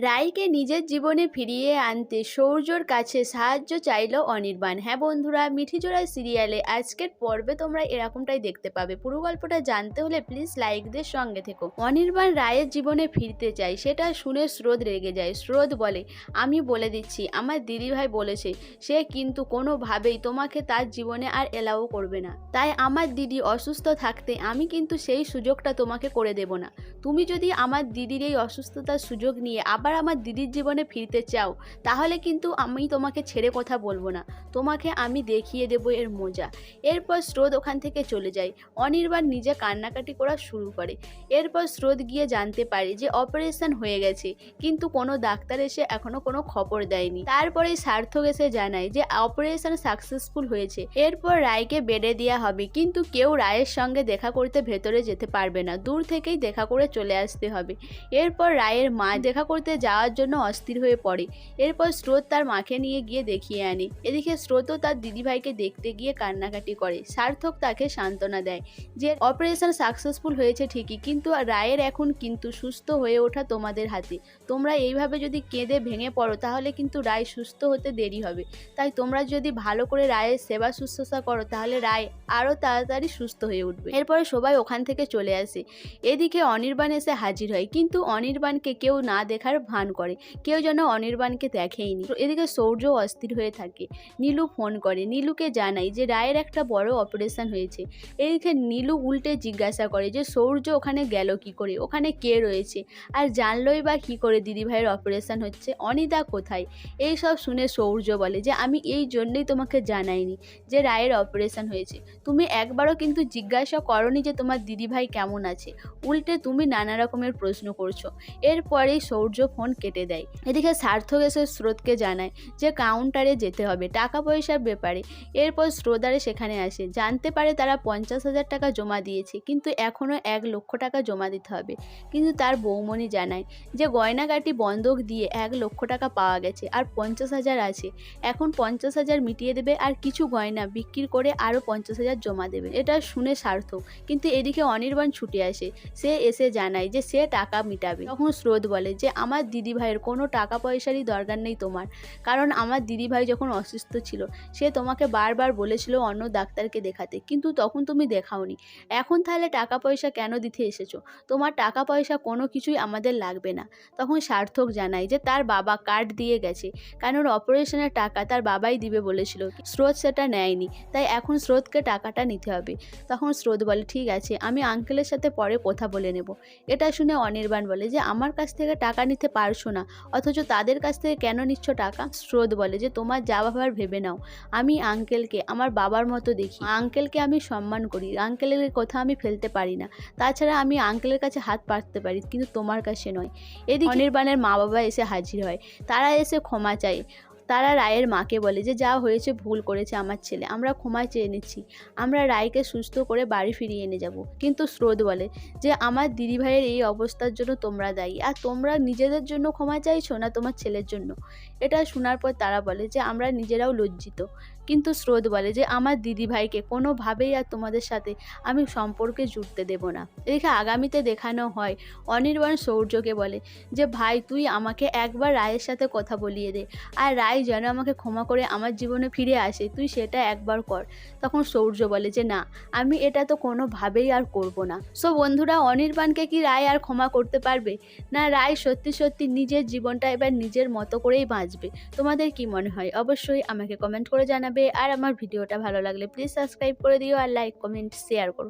রাইকে নিজের জীবনে ফিরিয়ে আনতে সৌর্যর কাছে সাহায্য চাইল অনির্বাণ। হ্যাঁ বন্ধুরা মিঠিজোড়া সিরিয়ালে আজকের পর্বে তোমরা এরকমটাই দেখতে পাবে। পুরো গল্পটা জানতে হলে প্লিজ লাইকদের সঙ্গে থেকো। অনির্বাণ রায়ের জীবনে ফিরতে চাই সেটা শুনে স্রোত রেগে যায়। স্রোত বলে, আমি বলে দিচ্ছি, আমার দিদিভাই বলেছে, সে কিন্তু কোনোভাবেই তোমাকে তার জীবনে আর এলাও করবে না। তাই আমার দিদি অসুস্থ থাকতে আমি কিন্তু সেই সুযোগটা তোমাকে করে দেব না। তুমি যদি আমার দিদির এই অসুস্থতার সুযোগ নিয়ে আবার আমার দিদির জীবনে ফিরতে চাও, তাহলে কিন্তু আমি তোমাকে ছেড়ে কথা বলব না। তোমাকে আমি দেখিয়ে দেবো এর মজা। এরপর স্রোত ওখান থেকে চলে যায়। অনির্বাণ নিজে কান্নাকাটি করা শুরু করে। এরপর স্রোত গিয়ে জানতে পারে যে অপারেশন হয়ে গেছে, কিন্তু কোনো ডাক্তার এসে এখনও কোনো খবর দেয়নি। তারপরে সার্থক এসে জানায় যে অপারেশন সাকসেসফুল হয়েছে। এরপর রায়কে বেডে দেওয়া হবে, কিন্তু কেউ রায়ের সঙ্গে দেখা করতে ভেতরে যেতে পারবে না। দূর থেকেই দেখা করে চলে আসতে হবে। এরপর রায়ের মা দেখা করতে যাওয়ার জন্য অস্থির হয়ে পড়ে। এরপর স্রোত তার মাকে নিয়ে গিয়ে দেখিয়ে আনে। এদিকে স্রোতও তার দিদিভাইকে দেখতে গিয়ে কান্নাকাটি করে। সার্থক তাকে সান্ত্বনা দেয় যে, অপারেশন সাকসেসফুল হয়েছে ঠিকই, কিন্তু রায়ের এখন কিন্তু সুস্থ হয়ে ওঠা তোমাদের হাতে। তোমরা এইভাবে যদি কেঁদে ভেঙে পড়ো, তাহলে কিন্তু রায় সুস্থ হতে দেরি হবে। তাই তোমরা যদি ভালো করে রায়ের সেবা শুশ্রূষা করো, তাহলে রায় আরও তাড়াতাড়ি সুস্থ হয়ে উঠবে। এরপরে সবাই ওখান থেকে চলে আসে। এদিকে অনির্বাণ এসে হাজির হয়। কিন্তু অনির্বাণকে কেউ না দেখার ভান করে। কেউ যেন অনির্বাণকে দেখেইনি। এদিকে সৌর্য অস্থির হয়ে থাকে। নীলু ফোন করে। নীলুকে জানাই যে, রায়ের একটা বড় অপারেশন হয়েছে। এদিকে নীলু উল্টে জিজ্ঞাসা করে যে, সৌর্য ওখানে গেল কি করে? ওখানে কে রয়েছে? আর জানলই বা কি করে দিদিভাইয়ের অপারেশন হচ্ছে? অনিদা কোথায়? এই সব শুনে সৌর্য বলে যে, আমি এই জন্যই তোমাকে জানাইনি যে, রায়ের অপারেশন হয়েছে। তুমি একবারও কিন্তু জিজ্ঞাসা করনি যে, তোমার দিদিভাই কেমন আছে? উল্টে তুমি নানা রকমের প্রশ্ন করছ। এরপরেই সৌর্য ফোন কেটে দেয়। এদিকে সার্থক এসে স্রোতকে জানায় যে কাউন্টারে যেতে হবে টাকা পয়সার ব্যাপারে। এরপর স্রোতারে সেখানে আসে। জানতে পারে তারা পঞ্চাশ হাজার টাকা জমা দিয়েছে, কিন্তু এখনও এক লক্ষ টাকা জমা দিতে হবে। কিন্তু তার বৌমণি জানায় যে গয়নাগাটি বন্ধক দিয়ে এক লক্ষ টাকা পাওয়া গেছে, আর পঞ্চাশ হাজার আছে। এখন পঞ্চাশ হাজার মিটিয়ে দেবে, আর কিছু গয়না বিক্রি করে আরও পঞ্চাশ হাজার জমা দেবে। এটা শুনে সার্থক, কিন্তু এদিকে অনির্বাণ ছুটে আসে। সে এসে জানায় যে সে টাকা মিটাবে। তখন স্রোত বলে যে, আমার দিদিভাইয়ের কোনো টাকা পয়সারই দরকার নেই তোমার। কারণ আমার দিদিভাই যখন অসুস্থ ছিল, সে তোমাকে বারবার বলেছিল অন্য ডাক্তারকে দেখাতে, কিন্তু তখন তুমি দেখাওনি। এখন তাহলে টাকা পয়সা কেন দিতে এসেছ? তোমার টাকা পয়সা কোনো কিছুই আমাদের লাগবে না। তখন সার্থক জানায় যে তার বাবা কার্ড দিয়ে গেছে, কারণ অপারেশনের টাকা তার বাবাই দিবে বলেছিল, স্রোত সেটা নেয়নি, তাই এখন স্রোতকে টাকাটা নিতে হবে। তখন স্রোত বলে, ঠিক আছে, আমি আঙ্কেলের সাথে পরে কথা বলে নেব। এটা শুনে অনির্বাণ বলে যে, আমার কাছ থেকে টাকা নিতে পারছ না। অথচ তাদের কাছ থেকে কেন নিচ্ছ টাকা? স্রোত বলে যে তোমার যা ভাবার ভেবে নাও। আমি আঙ্কেলকে আমার বাবার মতো দেখি। আঙ্কেলকে আমি সম্মান করি। আঙ্কেলের কথা আমি ফেলতে পারি না। তাছাড়া আমি আঙ্কেলের কাছে হাত পাততে পারি, কিন্তু তোমার কাছে নয়। এদিকে অনির্বাণের মা বাবা এসে হাজির হয়। তারা এসে ক্ষমা চায়। তারা রায়ের মাকে বলে যে, যা হয়েছে ভুল করেছে আমার ছেলে, আমরা ক্ষমা চেয়ে নিচ্ছি। আমরা রায়কে সুস্থ করে বাড়ি ফিরিয়ে এনে যাব। কিন্তু স্রোত বলে যে, আমার দিদিভাইয়ের এই অবস্থার জন্য তোমরা দায়ী। আর তোমরা নিজেদের জন্য ক্ষমা চাইছো না তোমার ছেলের জন্য? এটা শোনার পর তারা বলে যে, আমরা নিজেরাও লজ্জিত। কিন্তু স্রোত বলে যে, আমার দিদিভাইকে কোনোভাবেই আর তোমাদের সাথে আমি সম্পর্কে জুড়তে দেব না। এদিকে আগামীতে দেখানো হয় অনির্বাণ সৌর্যকে বলে যে, ভাই, তুই আমাকে একবার রায়ের সাথে কথা বলিয়ে দে। আর রায় যেন আমাকে ক্ষমা করে আমার জীবনে ফিরে আসে, তুই সেটা একবার কর। তখন সৌর্য বলে যে, না, আমি এটা তো কোনোভাবেই আর করব না। সো বন্ধুরা, অনির্বাণকে কি রায় আর ক্ষমা করতে পারবে? না, রায় সত্যি সত্যি নিজের জীবনটা এবার নিজের মতো করেই বাঁচবে? তোমাদের কি মনে হয়? অবশ্যই আমাকে কমেন্ট করে জানাবে। আর আমার ভিডিওটা ভালো লাগলে প্লিজ সাবস্ক্রাইব করে দিও আর লাইক কমেন্ট শেয়ার করো।